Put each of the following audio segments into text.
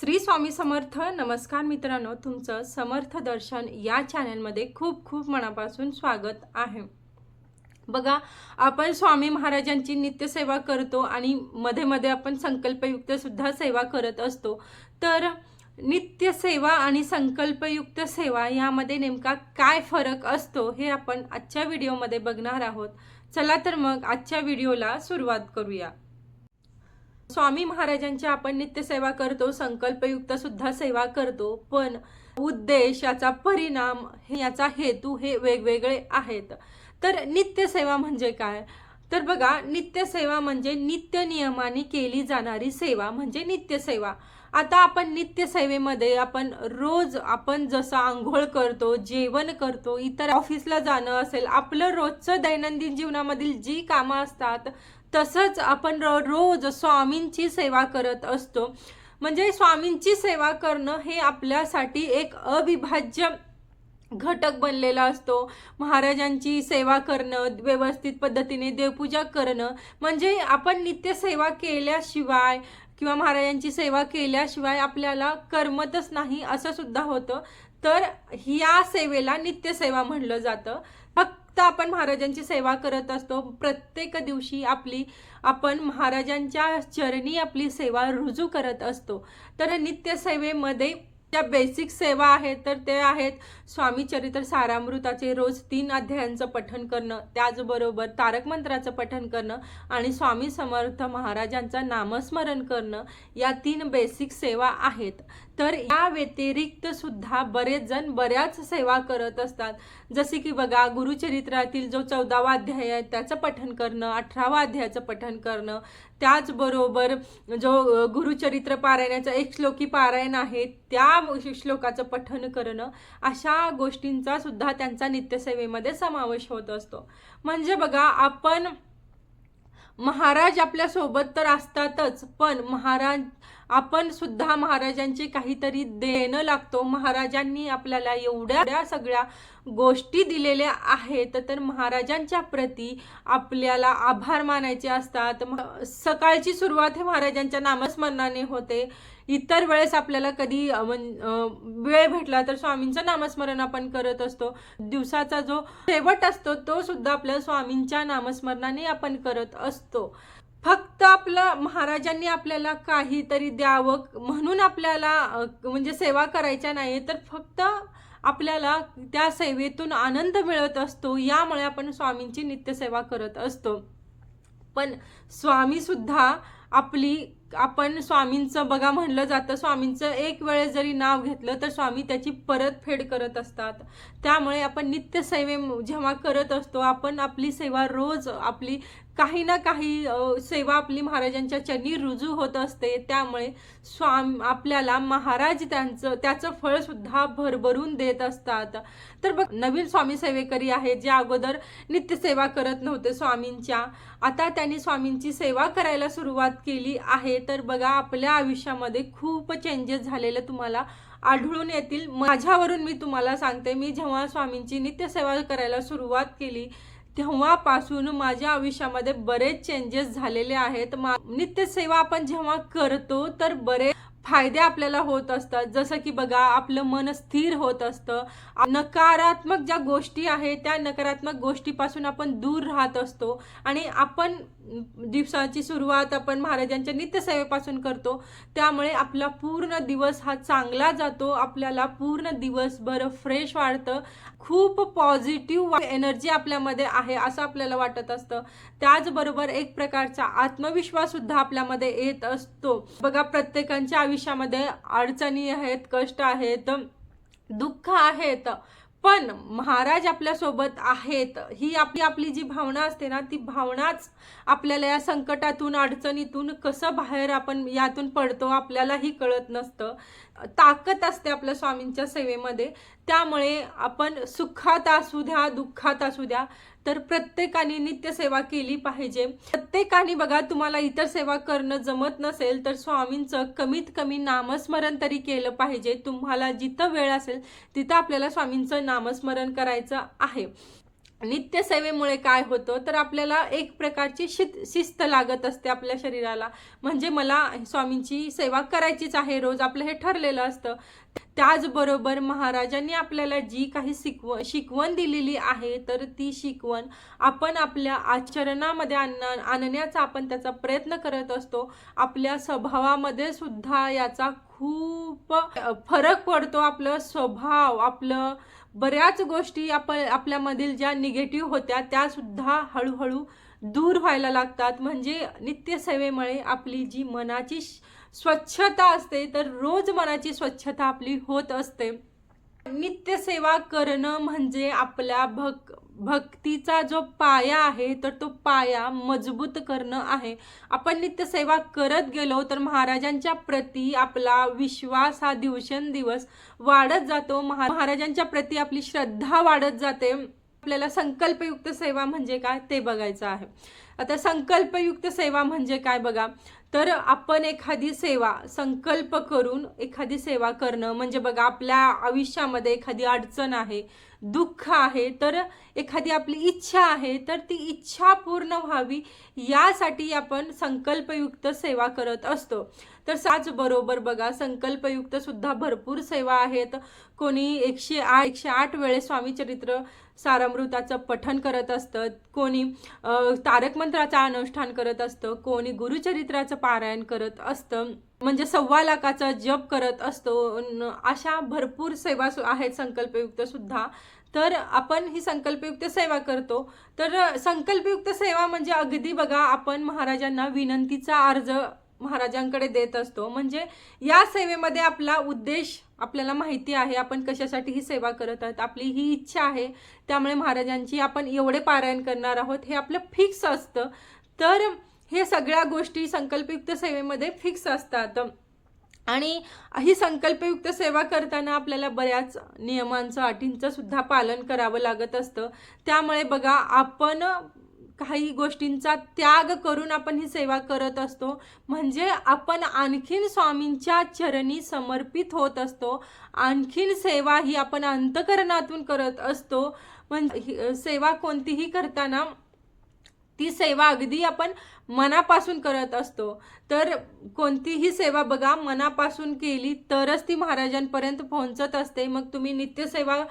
श्री स्वामी समर्थ नमस्कार मित्रांनो. तुमचं समर्थ दर्शन या चॅनलमध्ये खूप खूप मनापासून स्वागत आहे. बघा आपण स्वामी महाराजांची नित्यसेवा करतो आणि मध्ये मध्ये आपण संकल्पयुक्तसुद्धा सेवा करत असतो. तर नित्यसेवा आणि संकल्पयुक्त सेवा यामध्ये नेमका काय फरक असतो हे आपण आजच्या व्हिडिओमध्ये बघणार आहोत. चला तर मग आजच्या व्हिडिओला सुरुवात करूया. स्वामी महाराजांची आपण नित्यसेवा करतो संकल्पयुक्त सुद्धा सेवा करतो पण उद्देश याचा परिणाम याचा हेतू हे वेगवेगळे आहेत. तर नित्यसेवा म्हणजे काय? तर बघा नित्यसेवा म्हणजे नित्य नियमाने केली जाणारी सेवा म्हणजे नित्यसेवा. आता आपण नित्यसेवेमध्ये आपण रोज आपण जसं आंघोळ करतो जेवण करतो इतर ऑफिसला जाणं असेल आपलं रोजचं दैनंदिन जीवनामधील जी कामं असतात तसंच आपण रोज स्वामींची सेवा करत असतो. म्हणजे स्वामींची सेवा करणं हे आपल्यासाठी एक अविभाज्य घटक बनलेला असतो. महाराजांची सेवा करणं व्यवस्थित पद्धतीने देवपूजा करणं म्हणजे आपण नित्यसेवा केल्याशिवाय किंवा महाराजांची सेवा केल्याशिवाय आपल्याला करमतच नाही असं सुद्धा होतं. तर या सेवेला नित्यसेवा म्हणलं जातं. फक्त आपण महाराजांची सेवा करत असतो. प्रत्येक दिवशी आपली आपण महाराजांच्या चरणी आपली सेवा रुजू करत असतो. तर नित्यसेवेमध्ये ज्या बेसिक सेवा आहेत तर ते आहेत स्वामी चरित्र सारामृताचे रोज तीन अध्यायांचं पठण करणं त्याचबरोबर तारक मंत्राचं पठण करणं आणि स्वामी समर्थ महाराजांचं नामस्मरण करणं या तीन बेसिक सेवा आहेत. तर या व्यतिरिक्त सुद्धा बरेच जण बऱ्याच सेवा करत असतात. जसे की बघा गुरुचरित्रातील जो चौदावा अध्याय आहे त्याचं पठण करणं अठरावा अध्यायाचं पठण करणं त्याचबरोबर जो गुरुचरित्र पारायणाचा एक श्लोकी पारायण आहे त्या श्लोकाचं पठण करणं अशा गोष्टींचा सुद्धा त्यांचा नित्यसेवेमध्ये समावेश होत असतो. म्हणजे बघा आपण महाराज आपल्यासोबत तर असतातच पण महाराज आपण सुद्धा महाराजांचे काहीतरी देणं लागतो. महाराजांनी आपल्याला एवढ्या सगळ्या गोष्टी दिलेल्या आहेत. तर महाराजांच्या प्रती आपल्याला आभार मानायचे असतात. सकाळची सुरुवात हे महाराजांच्या नामस्मरणाने होते. इतर वेळेस आपल्याला कधी वेळ भेटला तर स्वामींचं नामस्मरण आपण करत असतो. दिवसाचा जो शेवट असतो तो सुद्धा आपल्या स्वामींच्या नामस्मरणाने आपण करत असतो. फक्त आपलं महाराजांनी आपल्याला काहीतरी द्यावं म्हणून आपल्याला म्हणजे सेवा करायच्या नाही तर फक्त आपल्याला त्या सेवेतून आनंद मिळत असतो यामुळे आपण स्वामींची नित्यसेवा करत असतो. पण स्वामीसुद्धा आपली आपण स्वामींचं बघा म्हणलं जातं स्वामींचं एक वेळेस जरी नाव घेतलं तर स्वामी त्याची परतफेड करत असतात. त्यामुळे आपण नित्यसेवे जेव्हा करत असतो आपण आपली सेवा रोज आपली काही ना काही सेवा आपली महाराजांच्या चरणी रुजू होत असते. त्यामुळे स्वाम आपल्याला महाराज त्यांचं त्याचं फळसुद्धा भरभरून देत असतात. तर बघ नवीन स्वामी सेवेकरी आहेत जे अगोदर नित्यसेवा करत नव्हते स्वामींच्या. आता त्यांनी स्वामींची सेवा करायला सुरुवात केली आहे. तर बघा आपल्या आयुष्यामध्ये खूप चेंजेस झालेले तुम्हाला आढळून येतील. माझ्यावरून मी तुम्हाला सांगते मी जेव्हा स्वामींची नित्यसेवा करायला सुरुवात केली तेव्हापासून माझ्या आयुष्यामध्ये बरेच चेंजेस झालेले आहेत. नित्यसेवा आपण जेव्हा करतो तर बरेच फायदे आपल्याला होत असतात. जसं की बघा आपलं मन स्थिर होत असतं. नकारात्मक ज्या गोष्टी आहेत त्या नकारात्मक गोष्टीपासून आपण दूर राहत असतो. आणि आपण दिवसाची सुरुवात आपण महाराजांच्या नित्यसेवेपासून करतो. त्यामुळे आपला पूर्ण दिवस हा चांगला जातो. आपल्याला पूर्ण दिवसभर फ्रेश वाटतं खूप पॉझिटिव्ह एनर्जी आपल्यामध्ये आहे असं आपल्याला वाटत असतं. त्याचबरोबर एक प्रकारचा आत्मविश्वास सुद्धा आपल्यामध्ये येत असतो. बघा प्रत्येकांच्या आयुष्यामध्ये अडचणी आहेत कष्ट आहेत दुःख आहेत. पण महाराज आपल्यासोबत आहेत. ही आपली आपली जी भावना असते ना ती भावनाच आपल्याला या संकटातून अडचणीतून कसं बाहेर आपण यातून पडतो आपल्यालाही कळत नसतं. ताकद असते आपल्या स्वामींच्या सेवेमध्ये. त्यामुळे आपण सुखात असू द्या दुःखात असू द्या तर प्रत्येकाने नित्यसेवा केली पाहिजे. प्रत्येकाने बघा तुम्हाला इतर सेवा करणं जमत नसेल तर स्वामींचं कमीत कमी नामस्मरण तरी केलं पाहिजे. तुम्हाला जिथं वेळ असेल तिथं आपल्याला स्वामींचं नामस्मरण करायचं आहे. नित्यसेवेमुळे काय होतं तर आपल्याला एक प्रकारची शित शिस्त लागत असते आपल्या शरीराला. म्हणजे मला स्वामींची सेवा करायचीच आहे रोज आपलं हे ठरलेलं असतं. त्याचबरोबर महाराजांनी आपल्याला जी काही शिकव शिकवण दिलेली आहे तर ती शिकवण आपण आपल्या आचरणामध्ये आण आणण्याचा आपण त्याचा प्रयत्न करत असतो. आपल्या स्वभावामध्ये सुद्धा याचा खूप फरक पडतो. आपलं स्वभाव आपलं बऱ्याच गोष्टी आपण आपल्यामधील ज्या निगेटिव्ह होत्या त्यासुद्धा हळूहळू दूर व्हायला लागतात. म्हणजे नित्यसेवेमुळे आपली जी मनाची स्वच्छता असते तर रोज मनाची स्वच्छता आपली होत असते. नित्यसेवा करणं म्हणजे आपल्या भक भक्तीचा जो पाया आहे तर तो पाया मजबूत करणं आहे. आपण नित्यसेवा करत गेलो तर महाराजांच्या प्रती आपला विश्वास हा दिवसेंदिवस वाढत जातो. महा महाराजांच्या प्रती आपली श्रद्धा वाढत जाते. आपल्याला संकल्पयुक्त सेवा म्हणजे काय ते बघायचं आहे. आता संकल्पयुक्त सेवा म्हणजे काय बघा तर आपण एखादी सेवा संकल्प करून एखादी सेवा करणं म्हणजे बघा आपल्या आयुष्यामध्ये एखादी अडचण आहे दुःख आहे तर एखादी आपली इच्छा आहे तर ती इच्छा पूर्ण व्हावी यासाठी आपण संकल्पयुक्त सेवा करत असतो. तर साच बरोबर बघा संकल्पयुक्त सुद्धा भरपूर सेवा आहेत. कोणी एकशे आठ एकशे आठ वेळेस स्वामी चरित्र सारामृताचं पठन करत असतं. कोणी तारकमंत्राचा अनुष्ठान करत असतं. कोणी गुरुचरित्राचं पारायण करत असतं. म्हणजे सव्वा लाखाचा जप करत असतो अशा भरपूर सेवा आहेत संकल्पयुक्त सुद्धा. तर आपण ही संकल्पयुक्त सेवा करतो. तर संकल्पयुक्त सेवा म्हणजे अगदी बघा आपण महाराजांना विनंतीचा अर्ज महाराजांकडे देत असतो. म्हणजे या सेवेमध्ये आपला उद्देश आपल्याला माहिती आहे आपण कशासाठी ही सेवा करत आहोत आपली ही इच्छा आहे. त्यामुळे महाराजांची आपण एवढे पारायण करणार आहोत हे आपलं फिक्स असतं. तर हे सगळ्या गोष्टी संकल्पयुक्त सेवेमध्ये फिक्स असतात. आणि ही संकल्पयुक्त सेवा करताना आपल्याला बऱ्याच नियमांचं अटींचं सुद्धा पालन करावं लागत असतं. त्यामुळे बघा आपण काही गोष्टींचा त्याग करून आपण ही सेवा करत असतो. म्हणजे आपण आणखीन स्वामींच्या चरणी समर्पित होत असतो. आणखीन सेवा ही आपण अंतकरणातून करत असतो. म्हणजे सेवा कोणतीही करताना ती सेवा अगदी आपण मनापासून करत असतो. तर कोणतीही सेवा बघा मनापासून केली तरच ती महाराजांपर्यंत पोहोचत असते. मग तुम्ही नित्यसेवा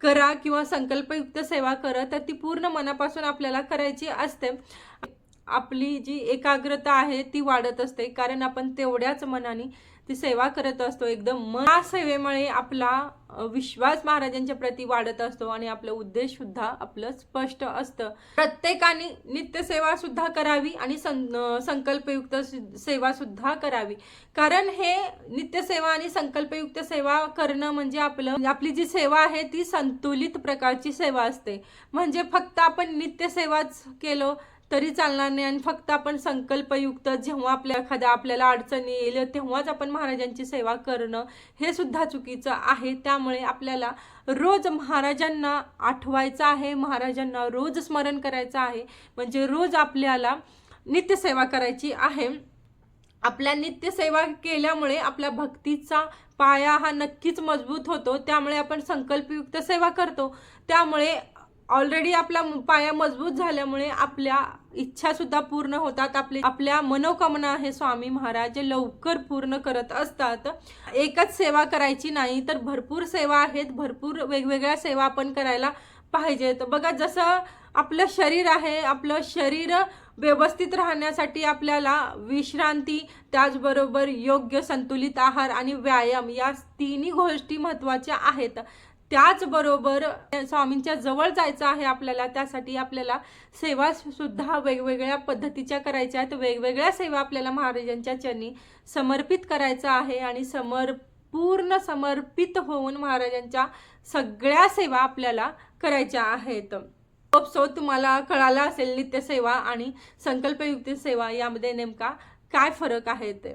करा किंवा संकल्पयुक्त सेवा करा तर ती पूर्ण मनापासून आपल्याला करायची असते. आपली जी एकाग्रता आहे ती वाढत असते कारण आपण तेवढ्याच मनाने ती सेवा करत असतो एकदम मना सेवेमुळे आपला विश्वास महाराजांच्या प्रती वाढत असतो आणि आपलं उद्देश सुद्धा आपलं स्पष्ट असतं. प्रत्येकाने नित्यसेवा सुद्धा करावी आणि संकल्पयुक्त सेवा सुद्धा करावी. कारण हे नित्यसेवा आणि संकल्पयुक्त सेवा करणं म्हणजे आपलं आपली जी सेवा आहे ती संतुलित प्रकारची सेवा असते. म्हणजे फक्त आपण नित्यसेवाच केलो तरी चालणार नाही आणि फक्त आपण संकल्पयुक्त जेव्हा आपल्या एखाद्या आपल्याला अडचणी येईल तेव्हाच आपण महाराजांची सेवा करणं हे सुद्धा चुकीचं आहे. त्यामुळे आपल्याला रोज महाराजांना आठवायचं आहे महाराजांना रोज स्मरण करायचं आहे. म्हणजे रोज आपल्याला नित्यसेवा करायची आहे. आपल्या नित्यसेवा केल्यामुळे आपल्या भक्तीचा पाया हा नक्कीच मजबूत होतो. त्यामुळे आपण संकल्पयुक्त सेवा करतो. त्यामुळे ऑलरेडी आपला पाया मजबूत झाल्यामुळे आपल्या इच्छा सुद्धा पूर्ण होतात. आपली आपल्या मनोकामना हे स्वामी महाराज जे लवकर पूर्ण करत असतात. एकच सेवा करायची नाही तर भरपूर सेवा आहेत. भरपूर वेगवेगळ्या सेवा आपण करायला पाहिजेत. बघा जसं आपलं शरीर आहे आपलं शरीर व्यवस्थित राहण्यासाठी आपल्याला विश्रांती त्याचबरोबर योग्य संतुलित आहार आणि व्यायाम या तिन्ही गोष्टी महत्त्वाच्या आहेत. त्याचबरोबर स्वामींच्या जवळ जायचं आहे आपल्याला त्यासाठी आपल्याला सेवा सुद्धा वेगवेगळ्या पद्धतीच्या करायच्या आहेत. वेगवेगळ्या सेवा आपल्याला महाराजांच्या चरणी समर्पित करायचं आहे आणि समर पूर्ण समर्पित होऊन महाराजांच्या सगळ्या सेवा आपल्याला करायच्या आहेत. सो तुम्हाला कळाला असेल नित्यसेवा आणि संकल्पयुक्त सेवा यामध्ये नेमका काय फरक आहे ते.